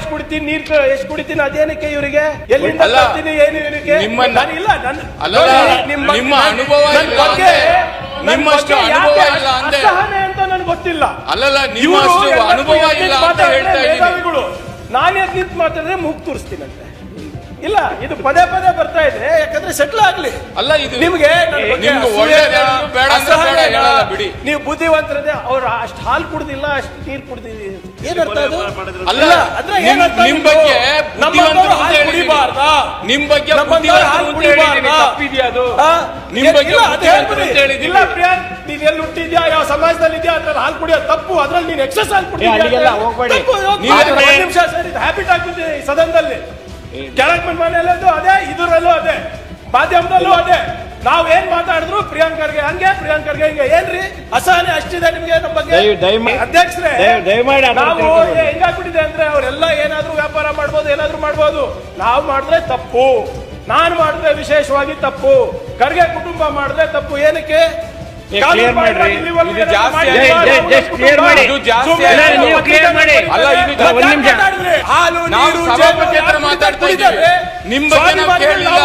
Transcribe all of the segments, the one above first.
ಕುಡಿತೀನಿ ನೀರ್ ಎಷ್ಟು ಕುಡಿತೀನಿ ಅದೇನಕ್ಕೆ ಇವರಿಗೆ? ಎಲ್ಲಿಂದ ಅಲ್ಲ, ಏನು ಇವರಿಗೆ? ನಿಮ್ಮನ್ನ- ನಾನು ಇಲ್ಲ ನನ್ನ ಅಲ್ಲ, ನಿಮ್ಮ ನಿಮ್ಮ ನನ್ನ- ಅನುಭವ ನನ್ನ ಇಲ್ಲ ಬಗ್ಗೆ ಅಂದೆ. ನನ್ನ ನಿಮ್ಮಷ್ಟು ಬಗ್ಗೆ ಅನುಭವ ಯಾಕೆ ಇಲ್ಲ ಅಂದೆ. ಅಸಹನೆ ಅಂತ ನನಗೆ ಗೊತ್ತಿಲ್ಲ. ಅಲ್ಲಲ್ಲ ಇವ್ರು ಎಲ್ಲಕ್ಕೂ ಅನುಭವ ಎದ್ದು ಇಲ್ಲ ಅಂತ ಮಾತಾಡಿದ್ರೆ ಹೇಳ್ತಾ ಇದ್ದೀನಿ. ಮೇಧಾವಿಗಳು. ನಾನು ಎದ್ದು ನಿಂತು ಮಾತಾಡಿದ್ರೆ ಮೂಗ್ ತೋರಿಸ್ತೀನಂತೆ. ಇಲ್ಲ ಇದು ಪದೇ ಪದೇ ಬರ್ತಾ ಇದೆ ಯಾಕಂದ್ರೆ ಸೆಟ್ಲ್ ಆಗ್ಲಿ ಅಲ್ಲ ಇದು ನಿಮ್ಗೆ ಒಳ್ಳೇದು ಬೇಡ ಅಂದ್ರೆ ಬೇಡ ಹೇಳಲ್ಲ ಬಿಡಿ ನೀವು ಬುದ್ಧಿವಂತರದೆ ಅವ್ರು ಅಷ್ಟು ಹಾಲು ಕುಡ್ದಿಲ್ಲ ಅಷ್ಟು ನೀರು ಕುಡ್ದಿಲ್ಲ ಏನರ್ಥ ಅದು ಅಲ್ಲ ಇಲ್ಲ, ಅಂದ್ರೆ ನಿಮ್- ಏನರ್ಥ ನಿಮ್ ನಿಮ್ದು? ಬಗ್ಗೆ ನಮ್ಮಂತವ್ರು ಬುದ್ಧಿವಂತರು ಅಂತ ಹಾಲು ಹೇಳಿದ್ದೀನಿ. ಕುಡಿಬಾರ್ದಾ? ನಿಮ್ ಬಗ್ಗೆ ನಮ್ಮಂತವ್ರು ಬುದ್ಧಿವಂತರು ಹಾಲು ಅಂತ ಹೇಳಿದ್ದೀನಿ. ಕುಡಿಬಾರ್ದಾ? ತಪ್ಪಿದ್ಯಾ ಅದು? ಆ? ನಿಮ್ ಇಲ್ಲ, ಬಗ್ಗೆ ಇಲ್ಲ, ಅದು ಬುದ್ಧಿವಂತರು ಹೇಳ್ಬಿಡಿ. ಅಂತ ಹೇಳಿದ್ದೀನಿ. ಇಲ್ಲ ಪ್ರಿಯಾಂಕ್ ನೀನ್ ಎಲ್ಲಿ ಹುಟ್ಟಿದ್ಯಾ ಯಾವ ಸಮಾಜದಲ್ಲಿ ಇದೆಯಾ ಅದ್ರಲ್ಲಿ ಹಾಲು ಕುಡಿಯೋದು ತಪ್ಪು ಅದ್ರಲ್ಲಿ ನೀನ್ ಎಕ್ಸಸ್ ಹಾಲು ಕುಡಿಯೋ ಅಲ್ಲಿಗೆಲ್ಲ ಹೋಗ್ಬೇಡಿ. ನೀವು ನಿಮಿಷ ಸರ್ ಇದು ಹ್ಯಾಬಿಟ್ ಆಗ್ಬಿಟ್ಟಿದೆ ಈ ಸದನದಲ್ಲಿ ಕೆಳಗ್ ಮನೆಯಲ್ಲೂ ಅದೇ ಇದರಲ್ಲೂ ಅದೇ ಮಾಧ್ಯಮದಲ್ಲೂ ಅದೇ. ನಾವ್ ಏನ್ ಮಾತಾಡಿದ್ರು ಪ್ರಿಯಾಂಕರ್ಗೆ ಹಂಗೆ ಪ್ರಿಯಾಂಕರ್ಗೆ ಹಿಂಗೆ. ಏನ್ರಿ? ಅಸಹನೆ ಅಷ್ಟಿದೆ ನಿಮ್ಗೆ ನಮ್ಮ ಬಗ್ಗೆ? ಅಧ್ಯಕ್ಷರೇ ನಾವು. ಹೆಂಗಾಗ್ಬಿಟ್ಟಿದೆ ಅಂದ್ರೆ ಅವರೆಲ್ಲ ಏನಾದ್ರೂ ವ್ಯಾಪಾರ ಮಾಡ್ಬೋದು ಏನಾದ್ರೂ ಮಾಡ್ಬೋದು. ನಾವು ಮಾಡಿದ್ರೆ ತಪ್ಪು. ನಾನು ಮಾಡಿದ್ರೆ ವಿಶೇಷವಾಗಿ ತಪ್ಪು. ಖರ್ಗೆ ಕುಟುಂಬ ಮಾಡಿದ್ರೆ ತಪ್ಪು. ಏನಕ್ಕೆ? ಕಾನೂನು ಮಾಡ್ರಿ. ಇದು ಜಾಸ್ತಿ. ಮಾಡಿ. ಇದು ಜಾಸ್ತಿ ಮಾಡಿ. ಅಲ್ಲ, ಇದು ಮತ್ತೆ ನಿಮಿಷ. ಹಾಲು ನಾವು ನೀರು ಸಭಾಪತಿ ಹತ್ರ ಮಾತಾಡ್ತಾ? ಇದ್ದೀವಿ. ನಿಮ್ ಬಗ್ಗೆ ನಾವು ಕೇಳಲಿಲ್ಲ.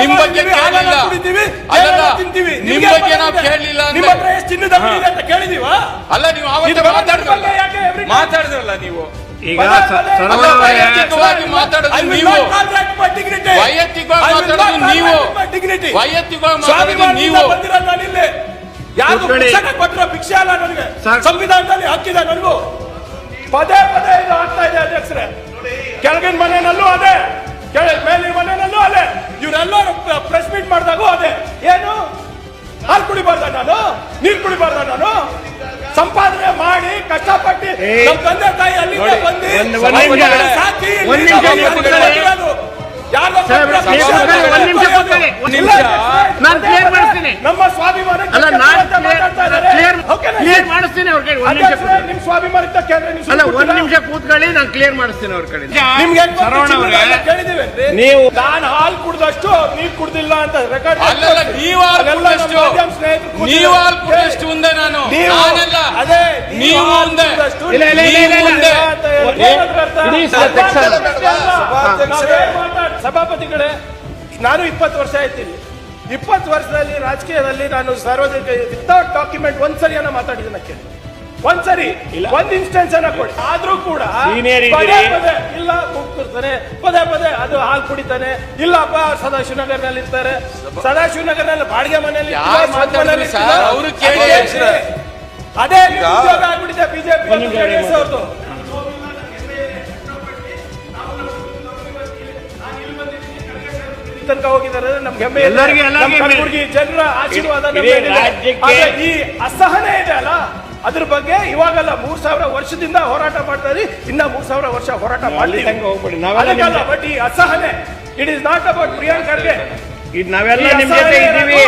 ನಿಮ್ ಬಗ್ಗೆ ಕೇಳಲಿಲ್ಲ. ತಿಂತೀವಿ. ನಿಮ್ ಬಗ್ಗೆ ನಾವು. ಕೇಳಲಿಲ್ಲ ನೀವು ನಿಮ್ಮ ಹತ್ರ ಎಷ್ಟು ಈಗ ವೈಯಕ್ತಿಕವಾಗಿ ಮಾತಾಡೋದು ನೀವು. ವೈಯಕ್ತಿಕವಾಗಿ ಮಾತಾಡೋದು ನೀವು. ವೈಯಕ್ತಿಕವಾಗಿ ಮಾತಾಡೋದು ನೀವು. ಯಾರು. ಪುಸ್ತಕ ಭಿಕ್ಷೆ ಅಲ್ಲ ನನಗೆ. ಸಂವಿಧಾನದಲ್ಲಿ ಹಕ್ಕಿದೆ ನನಗೂ. ಪದೇ ಪದೇ ಇದು ಆಗ್ತಾ ಇದೆ ಅಧ್ಯಕ್ಷರೇ. ಕೆಳಗಿನ ಮನೆಯಲ್ಲೂ ಅದೇ. ಕೆಳಗಿನ ಮೇಲಿನ ಮನೆಯಲ್ಲೂ ಅದೇ. ಇವರೆಲ್ಲರೂ ಪ್ರೆಸ್ ಮೀಟ್ ಮಾಡಿದಾಗೂ ಅದೇ. ಏನು? ಹಾಲು ಕುಡಿಬಾರ್ದ ನಾನು? ನೀರು ಕುಡಿಬಾರ್ದ ನಾನು? ಸಂಪಾದನೆ ಮಾಡಿ ಕಷ್ಟಪಟ್ಟು ನಮ್ಮ ತಂದೆ ತಾಯಿ ಅಲ್ಲಿಂದ ಬಂದು. ಸಾಕಿ ಮಾಡ್ತೀನಿ. ನಮ್ಮ ಒಂದ್ ನಿಮಿಷ ನಿಮ್ ನೀವು ಒಂದ್ ಕೂತ್ಕೊಳ್ಳಿ ನಾನು ಕ್ಲಿಯರ್ ಮಾಡಿಸ್ತೀನಿ ಅವ್ರ ಕಡೆ. ನಿಮ್ಗೆ ನೀವು- ನಾನು ಹಾಲು ಕುಡ್ದಷ್ಟು ನೀರ್ ಕುಡ್ದಿಲ್ಲ ಅಂತ ರೆಕಾರ್ಡ್ ನೀವು ಹಾಲು ಕುಡ್ದಷ್ಟು ನೀವು ಮುಂದೆ ನಾನು ಅದೇ ನೀವು ಮುಂದೆ. ಸಭಾಪತಿಗಳೇ ನಾನು ಇಪ್ಪತ್ತು ವರ್ಷ ಆಯ್ತೀನಿ. ಇಪ್ಪತ್ತು ವರ್ಷದಲ್ಲಿ ರಾಜಕೀಯದಲ್ಲಿ ನಾನು ಸಾರ್ವಜನಿಕ ವಿತೌಟ್ ಡಾಕ್ಯುಮೆಂಟ್ ಒಂದ್ಸರಿಯನ್ನ ಮಾತಾಡಿದ್ದೇನೆ ಕೇಳಿ. ಒಂದ್ಸರಿ ಒಂದ್ ಇನ್ಸ್ಟೆನ್ಸ್ ಅನ್ನ ಕೊಡಿ. ಆದ್ರೂ ಕೂಡ ಪದೇ ಪದೇ ಇಲ್ಲ ಕೂಗ್ತಿರ್ತಾನೆ. ಪದೇ ಪದೇ ಅದು ಹಾಲು ಕುಡಿತಾನೆ. ಇಲ್ಲಪ್ಪ ಸದಾಶಿವನಗರ್ನಲ್ಲಿ ಇರ್ತಾರೆ ಸದಾಶಿವನಗರ್ನಲ್ಲಿ ಬಾಡಿಗೆ ಮನೆಯಲ್ಲಿ ಅದೇ ಉದ್ಯೋಗ ಆಗ್ಬಿಟ್ಟಿದೆ ಬಿಜೆಪಿ ಅವ್ರದ್ದು. ತನಕ ಹೋಗಿದ್ದಾರೆ ನಮ್ಗೆ ಹೆಮ್ಮೆ ಜನರ ಆಶೀರ್ವಾದ ಈ ಅಸಹನೆ ಇದೆ ಅಲ್ಲ? ಅದ್ರ ಬಗ್ಗೆ ಇವಾಗಲ್ಲ ಮೂರ್ ಸಾವಿರ ವರ್ಷದಿಂದ ಹೋರಾಟ ಮಾಡ್ತಾ ಇದ್ರಿ ಇನ್ನ ಮೂರ್ ಸಾವಿರ ವರ್ಷ ಹೋರಾಟ ಮಾಡಿ ಬಟ್ ಈ ಅಸಹನೆ it is not about Priyank Kharge ಇದು ನಾವೆಲ್ಲ ನಿಮ್ಮ ನಿಮ್ ಜೊತೆ ಇದ್ದೀವಿ.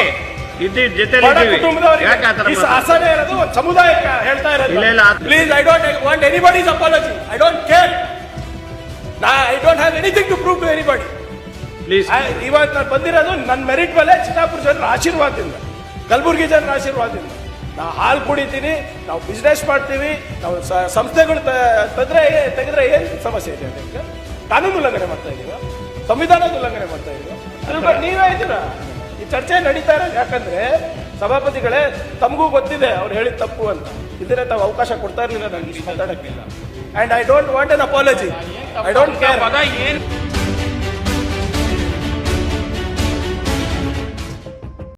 ಈ ಅಸಹನೆ ಇರೋದು ಸಮುದಾಯಕ್ಕೆ ಹೇಳ್ತಾ ಇರೋದು. Please I don't want anybody's apology I don't care I don't have anything to prove to anybody please ಇವತ್ತು ನಾನು ಬಂದಿರೋದು ನನ್ನ ಮೆರಿಟ್ ಮೇಲೆ ಚಿತ್ತಾಪುರ ಜನರ ಆಶೀರ್ವಾದದಿಂದ ಕಲಬುರಗಿ ಜನರ ಆಶೀರ್ವಾದದಿಂದ. ನಾವು ಹಾಲು ಕುಡಿತೀವಿ ನಾವು ಬಿಸ್ನೆಸ್ ಮಾಡ್ತೀವಿ ನಾವು ಸಂಸ್ಥೆಗಳು ತಂದ್ರೆ ತೆಗೆದ್ರೆ ಏನು ಸಮಸ್ಯೆ ಇದೆ ಅದಕ್ಕೆ? ಕಾನೂನು ಉಲ್ಲಂಘನೆ ಮಾಡ್ತಾ ಇದೀವ ಸಂವಿಧಾನದ ಉಲ್ಲಂಘನೆ ಮಾಡ್ತಾ ಇದೀವ ಅದ್ರ ನೀವೇ ಇದ್ದೀರಾ? ಚರ್ಚೆ ನಡೀತಾ ಇರೋದು ಯಾಕಂದ್ರೆ ಸಭಾಪತಿಗಳೇ ತಮಗೂ ಗೊತ್ತಿದೆ ಅವ್ರು ಹೇಳಿದ ತಪ್ಪು ಅಂತ. ಇದ್ರೆ ತಾವು ಅವಕಾಶ ಕೊಡ್ತಾ ಇರಲಿಲ್ಲ ನನಗೆ ಮಾತಾಡಕ್ಕಿಲ್ಲ and I don't want an apology I don't care